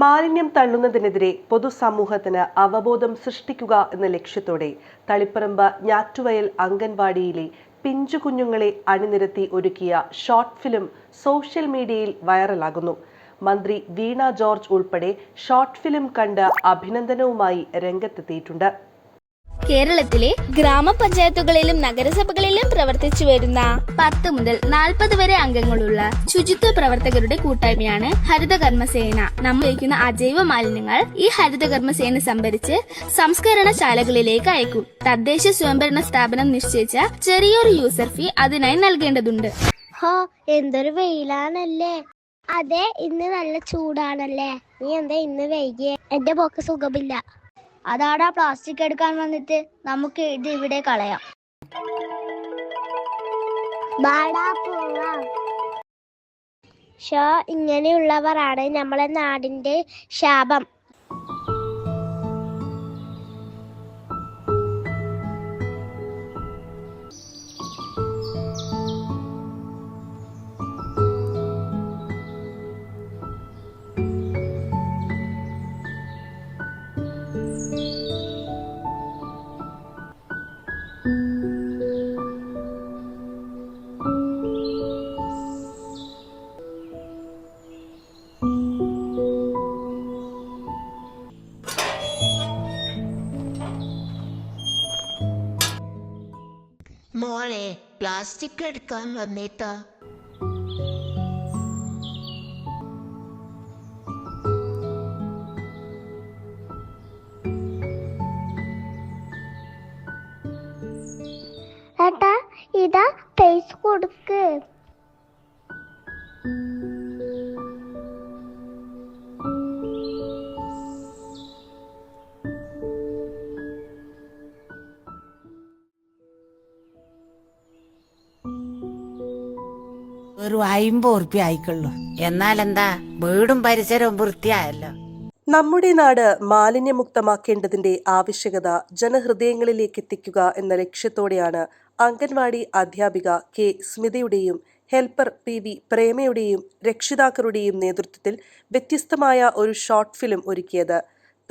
മാലിന്യം തള്ളുന്നതിനെതിരെ പൊതുസമൂഹത്തിന് അവബോധം സൃഷ്ടിക്കുക എന്ന ലക്ഷ്യത്തോടെ തളിപ്പറമ്പ് ഞാറ്റുവയൽ അംഗൻവാടിയിലെ പിഞ്ചു കുഞ്ഞുങ്ങളെ അണിനിരത്തി ഒരുക്കിയ ഷോർട്ട് ഫിലിം സോഷ്യൽ മീഡിയയിൽ വൈറലാകുന്നു. മന്ത്രി വീണ ജോർജ് ഉൾപ്പെടെ ഷോർട്ട് ഫിലിം കണ്ട് അഭിനന്ദനവുമായി രംഗത്തെത്തിയിട്ടുണ്ട്. കേരളത്തിലെ ഗ്രാമപഞ്ചായത്തുകളിലും നഗരസഭകളിലും പ്രവർത്തിച്ചു വരുന്ന പത്ത് മുതൽ നാൽപ്പത് വരെ അംഗങ്ങളുള്ള ശുചിത്വ പ്രവർത്തകരുടെ കൂട്ടായ്മയാണ് ഹരിതകർമ്മസേന. നമ്മൾ ഉപയോഗിക്കുന്ന അജൈവ മാലിന്യങ്ങൾ ഈ ഹരിതകർമ്മസേന സംഭരിച്ച് സംസ്കരണശാലകളിലേക്ക് അയക്കും. തദ്ദേശ സ്വയംഭരണ സ്ഥാപനം നിശ്ചയിച്ച ചെറിയൊരു യൂസർ ഫീ അതിനായി നൽകേണ്ടതുണ്ട്. ഹോ എന്തൊരു വെയിലാണല്ലേ? അതെ ഇന്ന് നല്ല ചൂടാണല്ലേ? നീ എന്താ ഇന്ന് വൈകിയേ? എന്റെ പോക്ക് സുഖമില്ല. അതാടാ പ്ലാസ്റ്റിക് എടുക്കാൻ വന്നിട്ട് നമുക്ക് ഇത് ഇവിടെ കളയാം. ഷോ ഇങ്ങനെയുള്ളവരാണ് നമ്മളെ നാടിന്റെ ശാപം. മോളെ പ്ലാസ്റ്റിക് എടുക്കാൻ വന്നിട്ടാ ഏട്ടാ ഇതാ പൈസ കൊടുക്ക്. ഒരു അയിമ്പത് ഉറുപ്പ്യ ആയിക്കുള്ളൂ. എന്നാലെന്താ? വീടും പരിസരവും വൃത്തിയായല്ലോ. നമ്മുടെ നാട് മാലിന്യമുക്തമാക്കേണ്ടതിന്റെ ആവശ്യകത ജനഹൃദയങ്ങളിലേക്ക് എത്തിക്കുക എന്ന ലക്ഷ്യത്തോടെയാണ് അംഗൻവാടി അധ്യാപിക കെ സ്മിതയുടെയും ഹെൽപ്പർ പി വി പ്രേമയുടെയും രക്ഷിതാക്കളുടെയും നേതൃത്വത്തിൽ വ്യത്യസ്തമായ ഒരു ഷോർട്ട് ഫിലിം ഒരുക്കിയത്.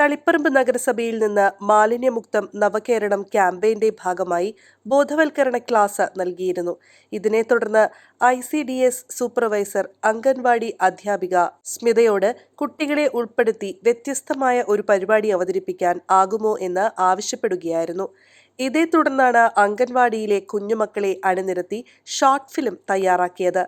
തളിപ്പറമ്പ് നഗരസഭയിൽ നിന്ന് മാലിന്യമുക്തം നവകേരളം ക്യാമ്പയിന്റെ ഭാഗമായി ബോധവൽക്കരണ ക്ലാസ് നൽകിയിരുന്നു. ഇതിനെ തുടർന്ന് I C D S supervisor anganwadi അധ്യാപിക സ്മിതയോട് കുട്ടികളെ ഉൾപ്പെടുത്തി വ്യത്യസ്തമായ ഒരു പരിപാടി അവതരിപ്പിക്കാൻ ആകുമോ എന്ന് ആവശ്യപ്പെടുകയായിരുന്നു. ഇതേ തുടർന്നാണ് അംഗൻവാടിയിലെ കുഞ്ഞുമക്കളെ അണിനിരത്തി ഷോർട്ട് ഫിലിം തയ്യാറാക്കിയത്.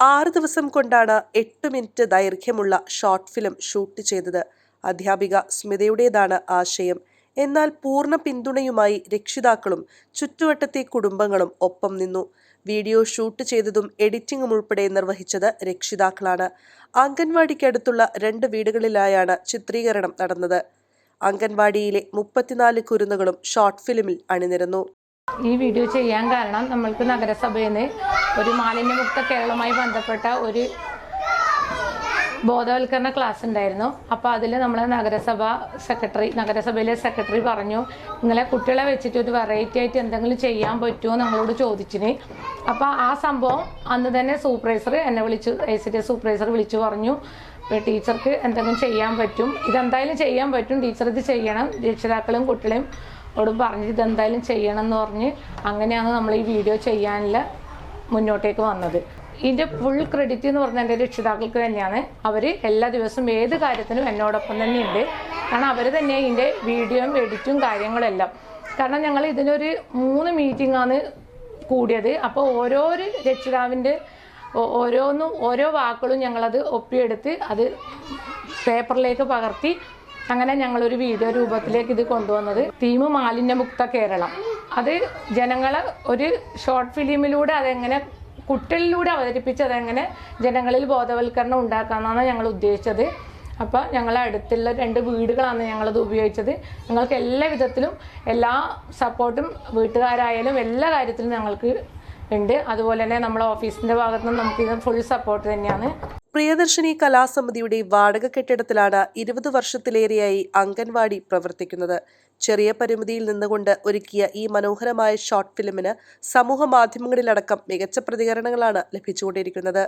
ആറ് ദിവസം കൊണ്ടാണ് എട്ട് മിനിറ്റ് ദൈർഘ്യമുള്ള ഷോർട്ട് ഫിലിം ഷൂട്ട് ചെയ്തത്. അധ്യാപിക സ്മിതയുടേതാണ് ആശയം. എന്നാൽ പൂർണ പിന്തുണയുമായി രക്ഷിതാക്കളും ചുറ്റുവട്ടത്തെ കുടുംബങ്ങളും ഒപ്പം നിന്നു. വീഡിയോ ഷൂട്ട് ചെയ്തതും എഡിറ്റിംഗും ഉൾപ്പെടെ നിർവഹിച്ചത് രക്ഷിതാക്കളാണ്. അംഗൻവാടിക്കടുത്തുള്ള രണ്ട് വീടുകളിലായാണ് ചിത്രീകരണം നടന്നത്. അംഗൻവാടിയിലെ മുപ്പത്തിനാല് കുരുന്നുകളും ഷോർട്ട് ഫിലിമിൽ അണിനിരന്നു. ഈ വീഡിയോ ചെയ്യാൻ കാരണം നമ്മൾക്ക് നഗരസഭയിൽ നിന്ന് ഒരു മാലിന്യമുക്ത കേരളവുമായി ബന്ധപ്പെട്ട ഒരു ബോധവൽക്കരണ ക്ലാസ് ഉണ്ടായിരുന്നു. അപ്പോൾ അതിൽ നമ്മളെ നഗരസഭ സെക്രട്ടറി നഗരസഭയിലെ സെക്രട്ടറി പറഞ്ഞു നിങ്ങളെ കുട്ടികളെ വെച്ചിട്ട് ഒരു വെറൈറ്റി ആയിട്ട് എന്തെങ്കിലും ചെയ്യാൻ പറ്റുമോ നമ്മളോട് ചോദിച്ചിന്. അപ്പോൾ ആ സംഭവം അന്ന് തന്നെ സൂപ്പർവൈസർ എന്നെ വിളിച്ചു ഐ സി ടി സൂപ്പർവൈസർ വിളിച്ചു പറഞ്ഞു ടീച്ചർക്ക് എന്തെങ്കിലും ചെയ്യാൻ പറ്റും. ഇതെന്തായാലും ചെയ്യാൻ പറ്റും. ടീച്ചർ ഇത് ചെയ്യണം. രക്ഷിതാക്കളും കുട്ടികളെയും ഓടും പറഞ്ഞ് ഇതെന്തായാലും ചെയ്യണം എന്ന് പറഞ്ഞ് അങ്ങനെയാണ് നമ്മൾ ഈ വീഡിയോ ചെയ്യാനുള്ള മുന്നോട്ടേക്ക് വന്നത്. ഇതിന്റെ ഫുൾ ക്രെഡിറ്റ് എന്ന് പറഞ്ഞാൽ എന്റെ രക്ഷിതാക്കൾക്ക് തന്നെയാണ്. അവർ എല്ലാ ദിവസവും ഏത് കാര്യത്തിനും എന്നോടൊപ്പം തന്നെയുണ്ട്. കാരണം അവർ തന്നെ ഇതിന്റെ വീഡിയോയും എഡിറ്റും കാര്യങ്ങളെല്ലാം. കാരണം ഞങ്ങൾ ഇതിനൊരു മൂന്ന് മീറ്റിംഗാണ് കൂടിയത്. അപ്പോൾ ഓരോരു രക്ഷിതാവിന്റെ ഓരോന്നും ഓരോ വാക്കുകളും ഞങ്ങളത് ഒപ്പിയെടുത്ത് അത് പേപ്പറിലേക്ക് പകർത്തി അങ്ങനെ ഞങ്ങളൊരു വീഡിയോ രൂപത്തിലേക്ക് ഇത് കൊണ്ടുവന്നത്. തീം മാലിന്യമുക്ത കേരളം. അത് ജനങ്ങളെ ഒരു ഷോർട്ട് ഫിലിമിലൂടെ അതെങ്ങനെ കുട്ടികളിലൂടെ അവതരിപ്പിച്ച് അതെങ്ങനെ ജനങ്ങളിൽ ബോധവൽക്കരണം ഉണ്ടാക്കാമെന്നാണ് ഞങ്ങൾ ഉദ്ദേശിച്ചത്. അപ്പോൾ ഞങ്ങളെ അടുത്തുള്ള രണ്ട് വീടുകളാണ് ഞങ്ങളത് ഉപയോഗിച്ചത്. ഞങ്ങൾക്ക് എല്ലാ വിധത്തിലും എല്ലാ സപ്പോർട്ടും വീട്ടുകാരായാലും എല്ലാ കാര്യത്തിലും ഞങ്ങൾക്ക് ഉണ്ട്. അതുപോലെ തന്നെ നമ്മളെ ഓഫീസിന്റെ ഭാഗത്തുനിന്ന് നമുക്ക് ഫുൾ സപ്പോർട്ട് തന്നെയാണ്. പ്രിയദർശിനി കലാസമിതിയുടെ വാടക കെട്ടിടത്തിലാണ് ഇരുപത് വർഷത്തിലേറെയായി അംഗൻവാടി പ്രവർത്തിക്കുന്നത്. ചെറിയ പരിമിതിയിൽ നിന്നുകൊണ്ട് ഒരുക്കിയ ഈ മനോഹരമായ ഷോർട്ട് ഫിലിമിന് സമൂഹ മാധ്യമങ്ങളിലടക്കം മികച്ച പ്രതികരണങ്ങളാണ് ലഭിച്ചുകൊണ്ടിരിക്കുന്നത്.